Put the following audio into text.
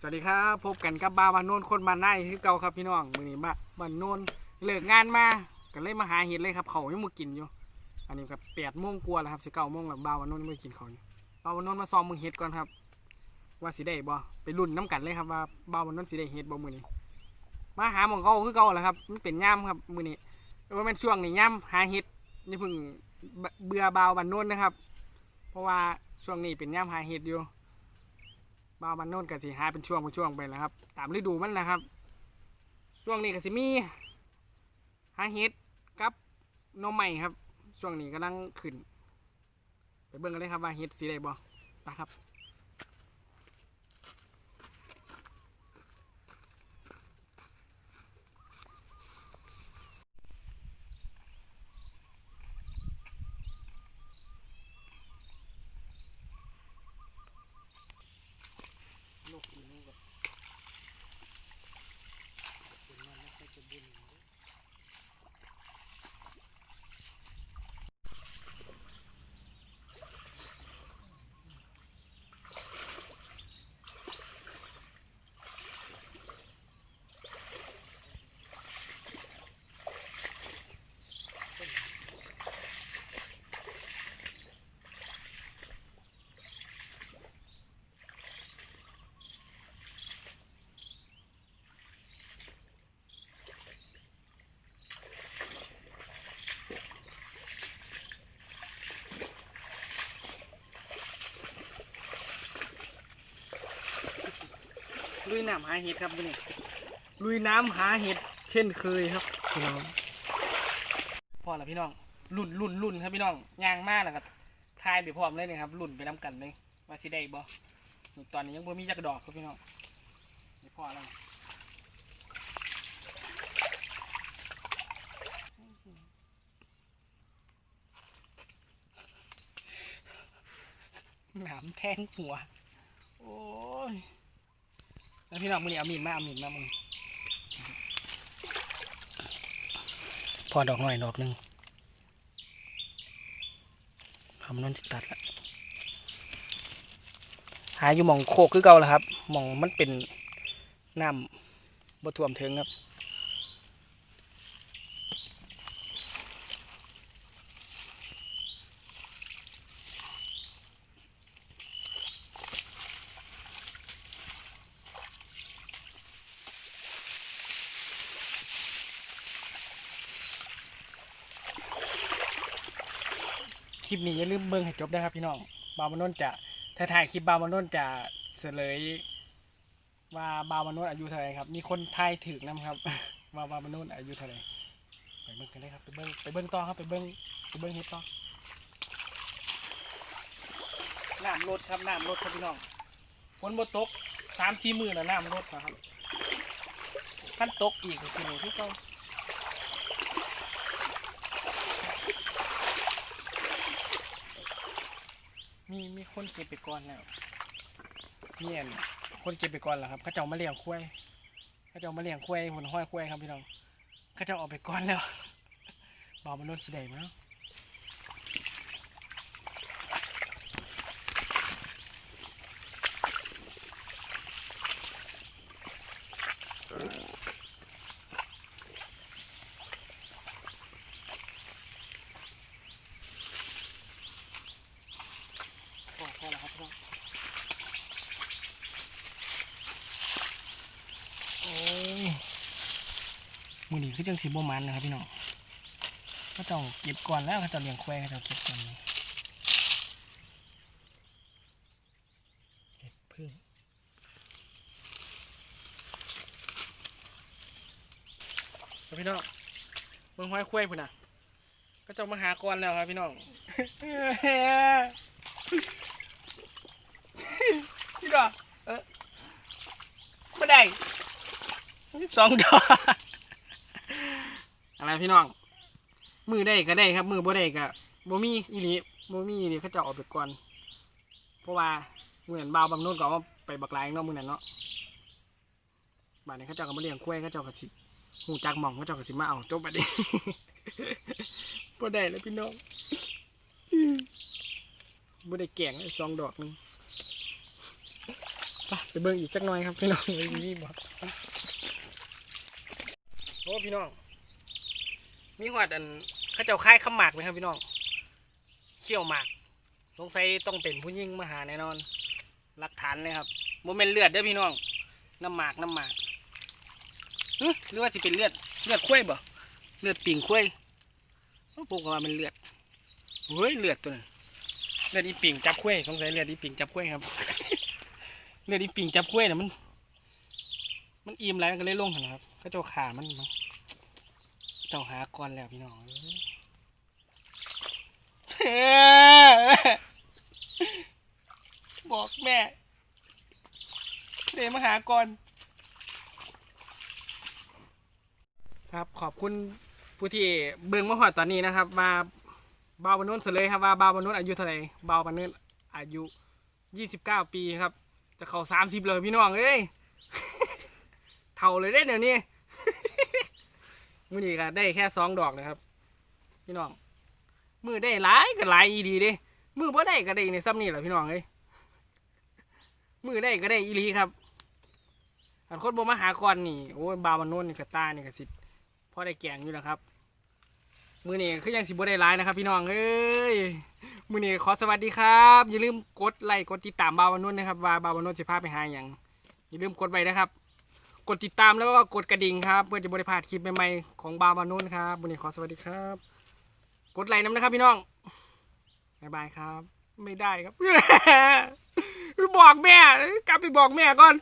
สวัสดีครับพบกันกับบ้าวบ้านโนนคนบ้าไร่คือเก่าครับพี่น้องมือนี้บ้าบ้านโนนเลิกงานมาก็เลยมาหาเห็ดเลยครับเขายังบ่กินอยู่ อันนี้ครับแปดโมงกว่าแล้วครับสิเก้าโมงแล้วบ้าวบ้านโนนยังไม่กินเขาอยู่บ้าวบ้านโนนมาซ้อมมึงเห็ดก่อนครับ ว่าสิได้บ่ไปรุ่นน้ำกันเลยครับว่าบ้าวบ้านโนนสิได้เห็ดบ่มือนี้ มาหาหมองเขาคือเก่าแหล้วครับมันเป็นย่ามครับมือนี้ว่ามันช่วงนี้ย่ามหาเห็ดนี่เพิ่งเบื่อบ้าวบ้านโนนนะครับ เพราะว่าช่วงนี้เป็นย่ามหาเห็ดอยู่ บ้าวมันโน่นกับสิหาเป็นช่วงเป็นช่วงไปแล้วครับ ตามฤดูมันนะครับ ช่วงนี้ก็สิมีหาเห็ดกับน้องใหม่ครับ ช่วงนี้กำลังขึ้น ไปเบิ่งกันเลยครับว่าเห็ดสีใดบ่นะครับ นกอีนี่แบบเป็นมันไม่ค่อยจะบุญเลย ลุยน้ำหาเห็ดครับนี้ลุยน้ำหาเห็ดเช่นเคยครับพี่น้องพอแล้วพี่น้องลุ่นลุ่นลุ่นครับพี่น้องย่างมากแล้วก็ทายไปพร้อมเลยนะครับลุ่นไปน้ำกันเลยว่าสิได้บ่นี่ตอนนี้ยังบ่มีจักดอกครับพี่น้องนี่พอแล้วหนามแทงหัว โอ้ย แล้วพี่น้องมือนี่เอามีดมาเอามีดมามึงพอดอกหน่อยดอกหนึ่งทำนั่นจะตัดละหาอยู่หมองโคกคือเก่าแล้วครับหมองมันเป็นน้ำบ่ท่วมถึงครับ คลิปนี้อย่าลืมเบิ่งให้จบนะครับพี่น้องบาวมานนท์จะถ้าถ่ายคลิปบาวมานนท์จะเฉลย ว่าบาวมานนท์อายุเท่าไหร่ครับ มีคนทายถึกนะครับ ว่าบาวมานนท์อายุเท่าไหร่ไปเบิ่งกันเลยครับไปเบิ่งไปเบิ่งต่อครับไปเบิ่งไปเบิ่งเฮ็ดต่อน้ำลดครับน้ำลดครับพี่น้องฝนบ่ตกสามสี่มือแล้วน้ำลดนะครับขั้นตกอีกก็คือทุกคน มีมี คนเก็บไปก่อนแล้วเนี่ยคนเก็บไปก่อนแล้วครับเขาเจ้ามาเลี้ยงควายเขาเจ้ามาเลี้ยงควายหุ่นห้อยควายครับพี่น้องเขาเจ้าออกไปก่อนแล้วบอกมันรถสีแดงมั้งโอ้ใช่แล้วครับพี่น้องโอ้ย มือนี้คือจังสีบมันนะครับพี่น้องเขาเจ้าเก็บก่อนแล้วเขาจ้าเลี้ยงแควายเขาจ้าเก็บก่อนเลยเก็บพึ่งครับพี่น้องเบิ่งห้อยควายพุ่นน่ะก็จ้ามาหาก่อนแล้วครับพี่น้องพี่ดอเออไม่ได้สองดอก พี่น้อง มือได้ก็ได้ครับ มือบ่ได้ก็บ่มีอีหลีบ่มีอีหลีเขาจะออกไปก่อน เพราะว่าเหมือนบ่าวบางโน่นก็ว่าไปบักลายเนาะมือนั้นเนาะบ้านนี้เขาเจ้าก็มาเลี้ยงควายเขาเจ้าก็สิหูจักหม่องเขาเจ้าก็สิมาเอาจบบัดนี้บ่ได้แล้วพี่น้องบ่ได้แกงเลยสองดอกหนึงไปเบิ่งอีกจักหน่อยครับพี่น้องนี่บอกโอ้พี่น้อง มีหอดอันเขาเจ้าค่ายขมหมากไหมครับพี่น้องเขี้ยวหมากสงสัยต้องเป็นผู้ยิ่งมาหาแน่นอน หลักฐานเลยครับโมเมนเลือดเด้อพี่น้องน้ำหมากน้ำหมากหรือว่าสิเป็นเลือดเลือดข้วยบ่เลือดปิ่งข้วยต้องปลูกว่ามันเลือดเฮ้ยเลือดตัวนั้นเลือดอีปิ่งจับข้วยสงสัยเลือดอีปิ่งจับข้วยครับ เลือดอีปิ่งจับข้วยน่ะมัน มันอิ่มแล้วก็เลยลงนะครับเขาเจ้าขามันมั้ง เจ้าหาก่อนแล้วพี่น้องเอ้ยบอกแม่เดมาหาก่อน ครับขอบคุณผู้ที่เบิ่งมาหอดตอนนี้นะครับ มาบาวบานนุนเสเลยครับว่าบาวบานนุนอายุเท่าไหร่บาวบานนุนอายุยี่สิบเก้าปีครับ จะเข้าสามสิบเลยพี่น้องเอ้ยเท่าเลยได้เดี๋ยวนี้ มือนี้ก็ได้แค่สองดอกนะครับ พี่น้องมือได้หลายก็หลายอีดีเด้มือบ่ได้ก็ได้ในซ้ำนี่แหละพี่น้องเอ้ยมือได้ก็ได้อีหลีครับอันคนบ่มาหาก่อนนี่โอ้ยบาวมันโน่นนี่กตานี่ก็สิพ่อได้แกงอยู่นะครับมือนี้คือยังสิบ่ได้หลายนะครับ พี่น้องเอ้ยมือนี้ขอสวัสดีครับ อย่าลืมกดไลค์กดติดตามบาวมันโน่นนะครับว่าบาวมันโน่นสิพาไปหาอย่างอย่าลืมกดไว้นะครับ กดติดตามแล้วก็กดกระดิ่งครับเพื่อจะบริพลาดคลิปใหม่ๆของบาร์มานุนครับวันนี้ขอสวัสดีครับ กดไลค์น้ำนะครับพี่น้องบายบายครับ ไม่ได้ครับ บอกแม่กลับไปบอกแม่ก่อน